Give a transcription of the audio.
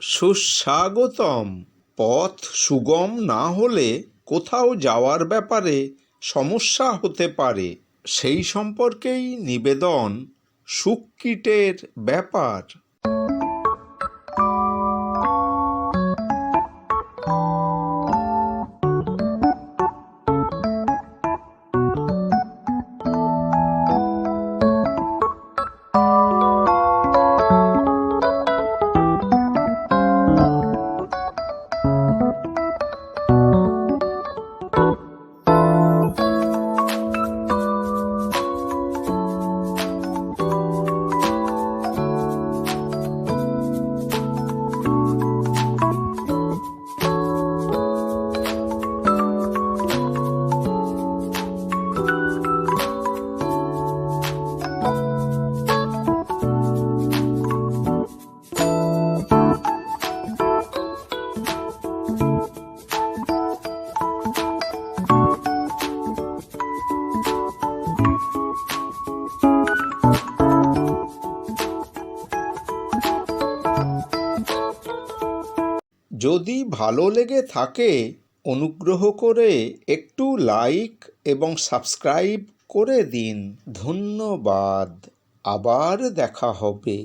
সুস্বাগতম। পথ সুগম না হলে কোথাও যাওয়ার ব্যাপারে সমস্যা হতে পারে। সেই সম্পর্কেই নিবেদন সুককিটের ব্যাপার। যদি ভালো লেগে থাকে, অনুগ্রহ করে একটু লাইক এবং সাবস্ক্রাইব করে দিন। ধন্যবাদ। আবার দেখা হবে।